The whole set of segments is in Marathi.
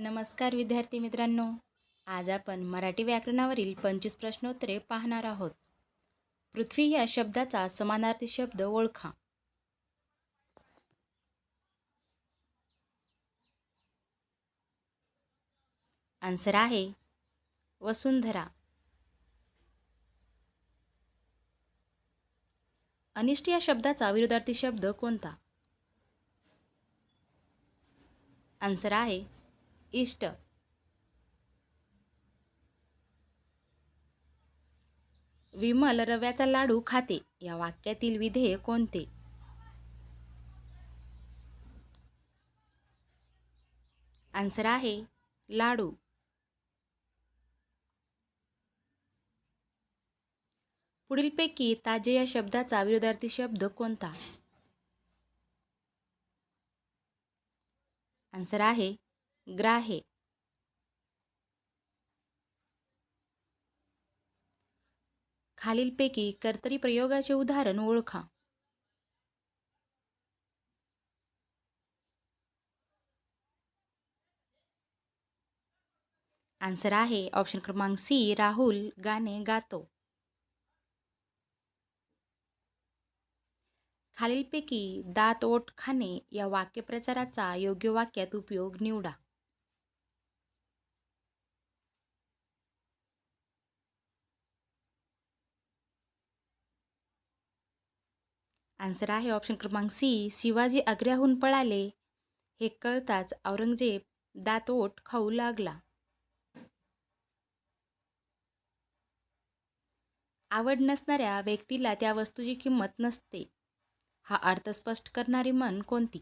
नमस्कार विद्यार्थी मित्रांनो. आज आपण मराठी व्याकरणावरील पंचवीस प्रश्नोत्तरे पाहणार आहोत. पृथ्वी या शब्दाचा समानार्थी शब्द ओळखा. आन्सर आहे वसुंधरा. अनिष्ट या शब्दाचा विरोधार्थी शब्द कोणता? आन्सर आहे इष्ट. विमल रव्याचा लाडू खाते. या वाक्यातील विधेय कोणते? आन्सर आहे लाडू. पुढीलपैकी ताजे या शब्दाचा विरोधार्थी शब्द कोणता? आन्सर आहे ग्राहे. खालीलपैकी कर्तरी प्रयोगाचे उदाहरण ओळखा. आन्सर आहे ऑप्शन क्रमांक सी राहुल गाणे गातो. खालीलपैकी दात ओठ खाणे या वाक्यप्रचाराचा योग्य वाक्यात उपयोग निवडा. आन्सर आहे ऑप्शन क्रमांक सी शिवाजी आग्र्याहून पळाले. हे कळताच औरंगजेब दातओट खाऊ लागला. आवड नसणाऱ्या व्यक्तीला त्या वस्तूची किंमत नसते. हा अर्थ स्पष्ट करणारी मन कोणती?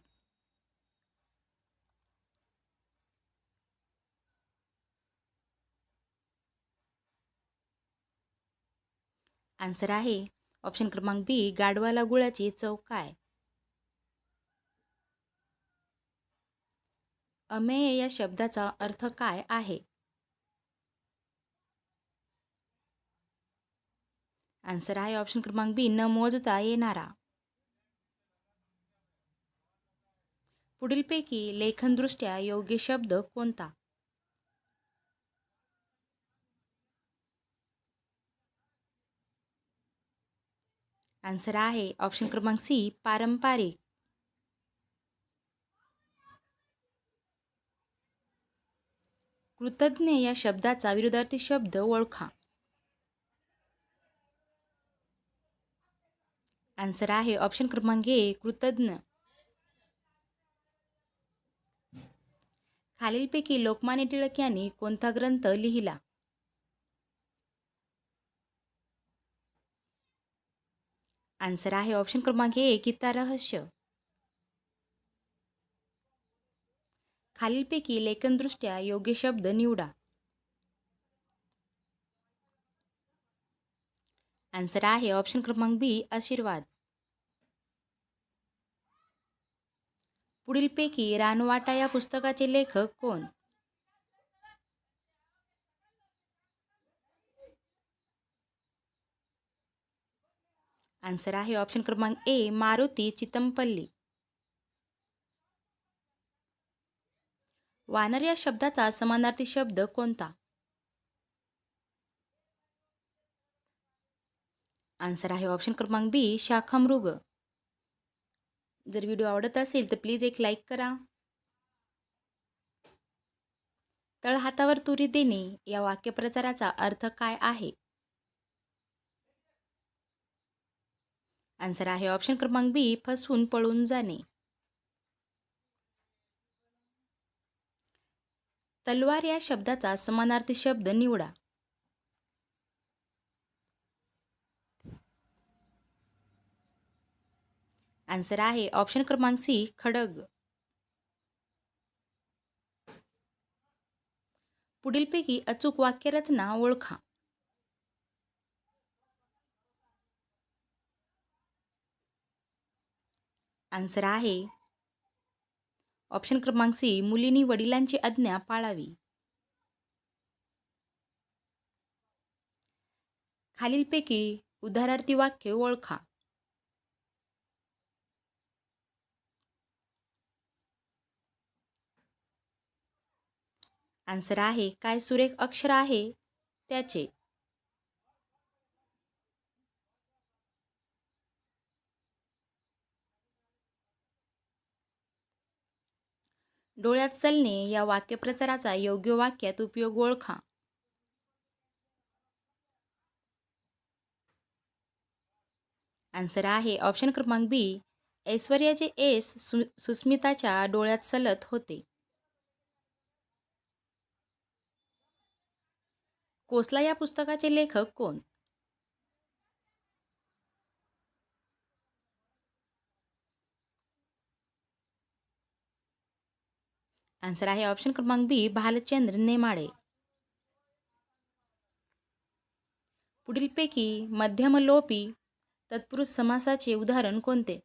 आन्सर आहे ऑप्शन क्रमांक बी गाडवाला गुळाची चव काय? अमेय या शब्दाचा अर्थ काय आहे? आन्सर आहे ऑप्शन क्रमांक बी न मोजता येणारा. पुढीलपैकी लेखनदृष्ट्या योग्य शब्द कोणता? आन्सर आहे ऑप्शन क्रमांक सी पारंपरिक. कृतज्ञ या शब्दाचा विरोधार्थी शब्द ओळखा. आन्सर आहे ऑप्शन क्रमांक ए कृतज्ञ. खालीलपैकी लोकमान्य टिळक यांनी कोणता ग्रंथ लिहिला? आन्सर आहे ऑप्शन क्रमांक ए गीता रहस्य. खालीलपैकी लेखनदृष्ट्या योग्य शब्द निवडा. आन्सर आहे ऑप्शन क्रमांक बी आशीर्वाद. पुढीलपैकी रानवाटा या पुस्तकाचे लेखक कोण? आन्सर आहे ऑप्शन क्रमांक ए मारुती चितमपल्ली. वानर या शब्दाचा समानार्थी शब्द कोणता? आन्सर आहे ऑप्शन क्रमांक बी शाखामृग. जर व्हिडिओ आवडत असेल तर प्लीज एक लाईक करा. तळहातावर तुरी देणे या वाक्यप्रचाराचा अर्थ काय आहे? आन्सर आहे. ऑप्शन क्रमांक बी फसवून पळून जाणे. तलवार या शब्दाचा समानार्थी शब्द निवडा. आन्सर आहे. ऑप्शन क्रमांक सी खडग. पुढीलपैकी अचूक वाक्यरचना ओळखा. आन्सर आहे. ऑप्शन क्रमांक सी मुलींनी वडिलांची आज्ञा पाळावी. खालीलपैकी उदाहरणार्थी वाक्य ओळखा. आन्सर आहे काय सुरेख अक्षर आहे? त्याचे. डोळ्यात चलणे या वाक्यप्रचाराचा योग्य वाक्यात उपयोग ओळखा. आन्सर आहे. ऑप्शन क्रमांक बी ऐश्वर्याचे एस सु सुस्मिताच्या डोळ्यात चलत होते. कोसला या पुस्तकाचे लेखक कोण? आन्सर आहे ऑप्शन क्रमांक बी भालचंद्र नेमाडे. पुढीलपैकी मध्यमलोपी तत्पुरुष समासाचे उदाहरण कोणते?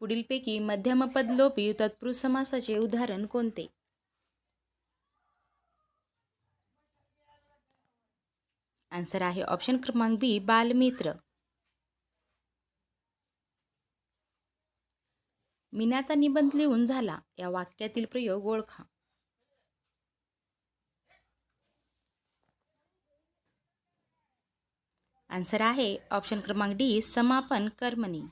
पुढीलपैकी मध्यमपदलोपी तत्पुरुष समासाचे उदाहरण कोणते? आन्सर आहे ऑप्शन क्रमांक बी बालमित्र. मीनाचा निबंध लिहून झाला. या वाक्यातील प्रयोग ओळखा. आन्सर आहे ऑप्शन क्रमांक डी समापन कर्मणी.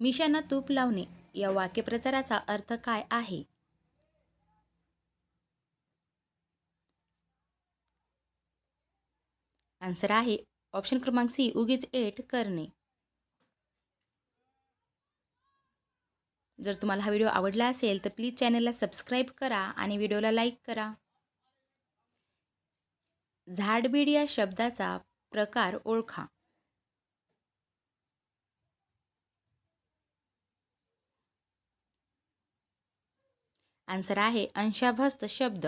मिशांना तूप लावणे. या वाक्यप्रचाराचा अर्थ काय आहे? आन्सर आहे ऑप्शन क्रमांक सी उगीच एट करणे. जर तुम्हाला हा व्हिडिओ आवडला असेल तर प्लीज चॅनलला सबस्क्राईब करा आणि व्हिडिओला लाईक करा. झाडबीड या शब्दाचा प्रकार ओळखा. आन्सर आहे अंशाभस्त शब्द.